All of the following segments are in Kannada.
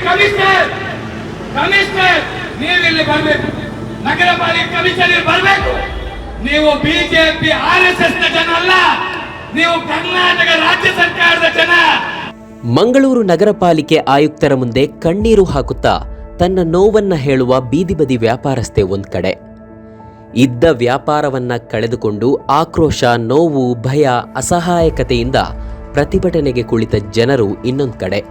ಕಮಿಷನರ್ ಕಮಿಷನರ್ ನೀವು ಇಲ್ಲಿ ಬರಬೇಕು ನಗರ ಪಾಲಿಕೆ ಕಮಿಷನರ್ ಬರಬೇಕು ನೀವು ಬಿಜೆಪಿ ಆರ್ ಎಸ್ ಎಸ್ ಜನ ಅಲ್ಲ ನೀವು ಕರ್ನಾಟಕ ರಾಜ್ಯ ಸರ್ಕಾರದ ಜನ ಮಂಗಳೂರು ನಗರಪಾಲಿಕೆ ಆಯುಕ್ತರ ಮುಂದೆ ಕಣ್ಣೀರು ಹಾಕುತ್ತಾ ತನ್ನ ನೋವನ್ನ ಹೇಳುವ ಬೀದಿ ಬದಿ ವ್ಯಾಪಾರಸ್ಥೆ ಒಂದ್ ಕಡೆ. ಇದ್ದ ವ್ಯಾಪಾರವನ್ನ ಕಳೆದುಕೊಂಡು ಆಕ್ರೋಶ, ನೋವು, ಭಯ, ಅಸಹಾಯಕತೆಯಿಂದ ಪ್ರತಿಭಟನೆಗೆ ಕುಳಿತ ಜನರು ಇನ್ನೊಂದು ಕಡೆ.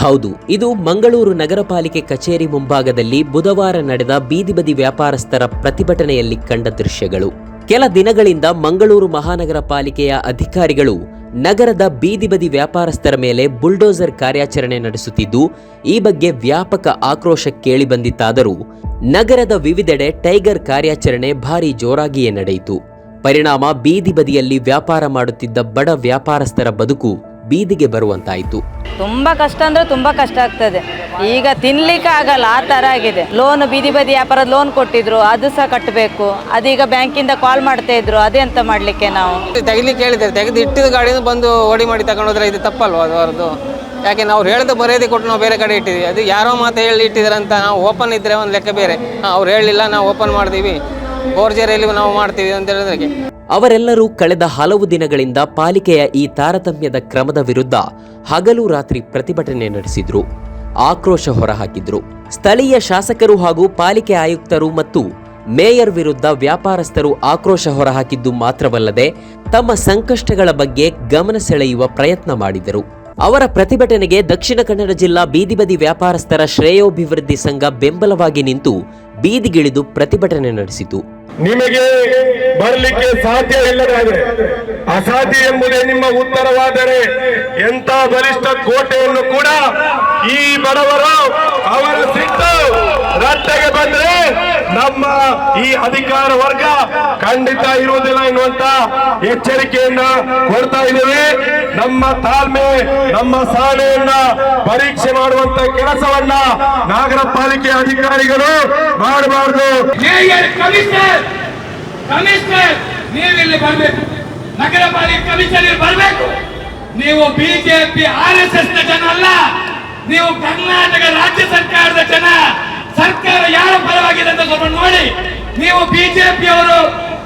ಹೌದು, ಇದು ಮಂಗಳೂರು ನಗರ ಪಾಲಿಕೆ ಕಚೇರಿ ಮುಂಭಾಗದಲ್ಲಿ ಬುಧವಾರ ನಡೆದ ಬೀದಿ ಬದಿ ವ್ಯಾಪಾರಸ್ಥರ ಪ್ರತಿಭಟನೆಯಲ್ಲಿ ಕಂಡ ದೃಶ್ಯಗಳು. ಕೆಲ ದಿನಗಳಿಂದ ಮಂಗಳೂರು ಮಹಾನಗರ ಪಾಲಿಕೆಯ ಅಧಿಕಾರಿಗಳು ನಗರದ ಬೀದಿ ಬದಿ ವ್ಯಾಪಾರಸ್ಥರ ಮೇಲೆ ಬುಲ್ಡೋಸರ್ ಕಾರ್ಯಾಚರಣೆ ನಡೆಸುತ್ತಿದ್ದು, ಈ ಬಗ್ಗೆ ವ್ಯಾಪಕ ಆಕ್ರೋಶ ಕೇಳಿಬಂದಿತ್ತಾದರೂ ನಗರದ ವಿವಿಧೆಡೆ ಟೈಗರ್ ಕಾರ್ಯಾಚರಣೆ ಭಾರೀ ಜೋರಾಗಿಯೇ ನಡೆಯಿತು. ಪರಿಣಾಮ ಬೀದಿ ಬದಿಯಲ್ಲಿ ವ್ಯಾಪಾರ ಮಾಡುತ್ತಿದ್ದ ಬಡ ವ್ಯಾಪಾರಸ್ಥರ ಬದುಕು ಬೀದಿಗೆ ಬರುವಂತಾಯಿತು. ತುಂಬ ಕಷ್ಟ ಅಂದರೆ ತುಂಬ ಕಷ್ಟ ಆಗ್ತದೆ. ಈಗ ತಿನ್ಲಿಕ್ಕೆ ಆಗಲ್ಲ ಆ ಥರ ಆಗಿದೆ. ಲೋನ್ ಬೀದಿ ಬದಿ ವ್ಯಾಪಾರದ ಲೋನ್ ಕೊಟ್ಟಿದ್ರು ಅದು ಸಹ ಕಟ್ಟಬೇಕು ಅದೀಗ ಬ್ಯಾಂಕಿಂದ ಕಾಲ್ ಮಾಡ್ತಾ ಇದ್ರು ಅದೆಂತ ಮಾಡಲಿಕ್ಕೆ ನಾವು. ತೆಗಿಲಿಕ್ಕೆ ಹೇಳಿದ್ದಾರೆ. ತೆಗೆದು ಇಟ್ಟಿದ ಗಾಡಿನ ಬಂದು ಓಡಿ ಮಾಡಿ ತಗೊಂಡೋದ್ರೆ ಇದು ತಪ್ಪಲ್ವಾ ಅದು ಅವ್ರದ್ದು? ಯಾಕೆ ನಾವು ಹೇಳಿದ ಮರ್ಯಾದೆ ಕೊಟ್ಟು ನಾವು ಬೇರೆ ಕಡೆ ಇಟ್ಟಿದ್ವಿ ಅದು ಯಾರೋ ಮಾತು ಹೇಳಿ ಇಟ್ಟಿದ್ದಾರೆ ಅಂತ ನಾವು ಓಪನ್ ಇದ್ದರೆ ಒಂದು ಲೆಕ್ಕ ಬೇರೆ. ಅವ್ರು ಹೇಳಿಲ್ಲ ನಾವು ಓಪನ್ ಮಾಡ್ತೀವಿ ಬೋರ್ಜರಿಯಲ್ಲಿ ನಾವು ಮಾಡ್ತೀವಿ ಅಂತ ಹೇಳಿದ್ರೆ ಅವರೆಲ್ಲರೂ ಕಳೆದ ಹಲವು ದಿನಗಳಿಂದ ಪಾಲಿಕೆಯ ಈ ತಾರತಮ್ಯದ ಕ್ರಮದ ವಿರುದ್ಧ ಹಗಲು ರಾತ್ರಿ ಪ್ರತಿಭಟನೆ ನಡೆಸಿದ್ರು. ಆಕ್ರೋಶ ಹೊರಹಾಕಿದ್ರು. ಸ್ಥಳೀಯ ಶಾಸಕರು ಹಾಗೂ ಪಾಲಿಕೆ ಆಯುಕ್ತರು ಮತ್ತು ಮೇಯರ್ ವಿರುದ್ಧ ವ್ಯಾಪಾರಸ್ಥರು ಆಕ್ರೋಶ ಹೊರಹಾಕಿದ್ದು ಮಾತ್ರವಲ್ಲದೆ ತಮ್ಮ ಸಂಕಷ್ಟಗಳ ಬಗ್ಗೆ ಗಮನ ಸೆಳೆಯುವ ಪ್ರಯತ್ನ ಮಾಡಿದರು. ಅವರ ಪ್ರತಿಭಟನೆಗೆ ದಕ್ಷಿಣ ಕನ್ನಡ ಜಿಲ್ಲಾ ಬೀದಿಬದಿ ವ್ಯಾಪಾರಸ್ಥರ ಶ್ರೇಯೋಭಿವೃದ್ಧಿ ಸಂಘ ಬೆಂಬಲವಾಗಿ ನಿಂತು ಬೀದಿಗಿಳಿದು ಪ್ರತಿಭಟನೆ ನಡೆಸಿತು. ನಿಮಗೆ ಬರಲಿಕ್ಕೆ ಸಾಧ್ಯ ಇಲ್ಲದಾದರೆ ಅಸಾಧ್ಯ ಎಂಬುದೇ ನಿಮ್ಮ ಉತ್ತರವಾದರೆ ಎಂತ ಬಲಿಷ್ಠ ಕೋಟೆಯನ್ನು ಕೂಡ ಈ ಬಡವರು ಅವರು ಸಿಟ್ಟು ರಟ್ಟೆಗೆ ಬಂದ್ರೆ ನಮ್ಮ ಈ ಅಧಿಕಾರ ವರ್ಗ ಖಂಡಿತ ಇರುವುದಿಲ್ಲ ಎನ್ನುವಂತ ಎಚ್ಚರಿಕೆಯನ್ನ ಕೊಡ್ತಾ ಇದ್ದೇವೆ. ನಮ್ಮ ತಾಳ್ಮೆ, ನಮ್ಮ ಸಹನೆಯನ್ನ ಪರೀಕ್ಷೆ ಮಾಡುವಂತ ಕೆಲಸವನ್ನ ನಾಗರ ಪಾಲಿಕೆ ಅಧಿಕಾರಿಗಳು ಮಾಡಬಾರದು. ಕಮಿಷನರ್ ನೀವಿಲ್ಲಿ ಬರಬೇಕು. ನಗರ ಪಾಲಿಕೆ ಕಮಿಷನರ್ ಬರಬೇಕು. ನೀವು ಬಿಜೆಪಿ, ಆರ್ ಎಸ್ ಎಸ್ನ ಜನ ಅಲ್ಲ. ನೀವು ಕರ್ನಾಟಕ ರಾಜ್ಯ ಸರ್ಕಾರದ ಜನ ಸರ್ಕಾರ ಯಾರ ಪರವಾಗಿದೆ ಅಂತ ಸ್ವಲ್ಪ ನೋಡಿ ನೀವು ಬಿಜೆಪಿ ಅವರು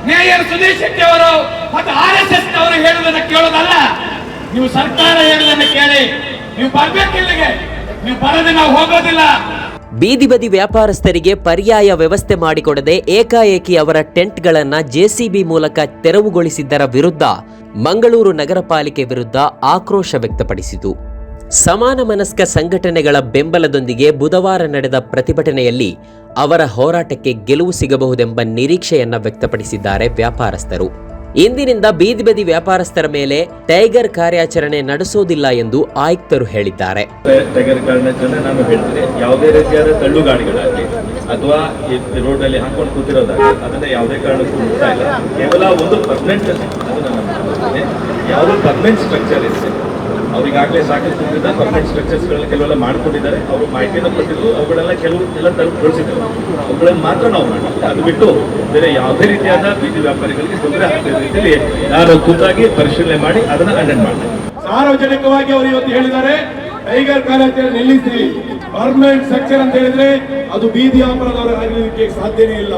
ಮೇಯರ್ ಸುಧೀರ್ ಶೆಟ್ಟಿ ಅವರು ಮತ್ತು ಆರ್ ಎಸ್ ಎಸ್ ಅವರು ಹೇಳುವುದನ್ನು ಕೇಳೋದಲ್ಲ. ನೀವು ಸರ್ಕಾರ ಹೇಳುವುದನ್ನು ಕೇಳಿ. ನೀವು ಬರ್ಬೇಕು ಇಲ್ಲಿಗೆ. ನೀವು ಬರದೆ ನಾವು ಹೋಗೋದಿಲ್ಲ. ಬೀದಿ ಬದಿ ವ್ಯಾಪಾರಸ್ಥರಿಗೆ ಪರ್ಯಾಯ ವ್ಯವಸ್ಥೆ ಮಾಡಿಕೊಡದೆ ಏಕಾಏಕಿ ಅವರ ಟೆಂಟ್ಗಳನ್ನು ಜೆಸಿಬಿ ಮೂಲಕ ತೆರವುಗೊಳಿಸಿದ್ದರ ವಿರುದ್ಧ ಮಂಗಳೂರು ನಗರ ಪಾಲಿಕೆ ವಿರುದ್ಧ ಆಕ್ರೋಶ ವ್ಯಕ್ತಪಡಿಸಿತು. ಸಮಾನ ಮನಸ್ಕ ಸಂಘಟನೆಗಳ ಬೆಂಬಲದೊಂದಿಗೆ ಬುಧವಾರ ನಡೆದ ಪ್ರತಿಭಟನೆಯಲ್ಲಿ ಅವರ ಹೋರಾಟಕ್ಕೆ ಗೆಲುವು ಸಿಗಬಹುದೆಂಬ ನಿರೀಕ್ಷೆಯನ್ನ ವ್ಯಕ್ತಪಡಿಸಿದ್ದಾರೆ ವ್ಯಾಪಾರಸ್ಥರು. ಇಂದಿನಿಂದ ಬೀದಿ ಬದಿ ವ್ಯಾಪಾರಸ್ಥರ ಮೇಲೆ ಟೈಗರ್ ಕಾರ್ಯಾಚರಣೆ ನಡೆಸೋದಿಲ್ಲ ಎಂದು ಆಯುಕ್ತರು ಹೇಳಿದ್ದಾರೆ. ಟೈಗರ್ ಕಾರ್ಯಾಚರಣೆ ನಾನು ಹೇಳ್ತೀನಿ, ಯಾವುದೇ ರೀತಿಯಾದ ತಳ್ಳುಗಾಡಿಗಳಾಗಲಿ ಅಥವಾ ಈ ಅಲ್ಲಿ ಹಾಕೊಂಡು ಕೂತಿರೋದಾಗಲಿ ಅದನ್ನ ಯಾವುದೇ ಕಾರಣಕ್ಕೂ ಇಲ್ಲ. ಕೇವಲ ಒಂದು ಪರ್ಮನೆಂಟ್. ಯಾವುದೋ ಪರ್ಮನೆಂಟ್ ಸ್ಟ್ರಕ್ಚರ್ ಇದೆ ಅವ್ರಿಗಾಗಲೇ ಸಾಕಷ್ಟು ವಿವಿಧ ಪರ್ಮನೆಂಟ್ ಸ್ಟ್ರಕ್ಚರ್ಸ್ಗಳನ್ನ ಕೆಲವೆಲ್ಲ ಮಾಡ್ಕೊಂಡಿದ್ದಾರೆ. ಅವರು ಮಾಹಿತಿಯನ್ನು ಕೊಟ್ಟಿದ್ದು ಅವುಗಳೆಲ್ಲ ಕೆಲವು ಎಲ್ಲ ತಲುಪಗೊಳಿಸಿದ್ರು ಅವುಗಳನ್ನು ಮಾತ್ರ ನಾವು ಮಾಡಿದ್ವಿ ಅದು ಬಿಟ್ಟು ಬೇರೆ ಯಾವುದೇ ರೀತಿಯಾದ ಬೀದಿ ವ್ಯಾಪಾರಿಗಳಿಗೆ ತೊಂದರೆ ಆಗ್ತಿರೋ ರೀತಿಯಲ್ಲಿ ನಾನು ಖುದ್ದಾಗಿ ಪರಿಶೀಲನೆ ಮಾಡಿ ಅದನ್ನ ಅಟೆಂಡ್ ಮಾಡ್ತೇನೆ. ಸಾರ್ವಜನಿಕವಾಗಿ ಅವರು ಇವತ್ತು ಹೇಳಿದ್ದಾರೆ, ಟೈಗರ್ ಕಾಲೇಜ್ ನಿಲ್ಲಿಸಿ ಪರ್ಮನೆಂಟ್ ಸ್ಟ್ರಕ್ಚರ್ ಅಂತ ಹೇಳಿದ್ರೆ ಅದು ಬೀದಿ ವ್ಯಾಪಾರದವರಾಗಲಿಕ್ಕೆ ಸಾಧ್ಯನೇ ಇಲ್ಲ.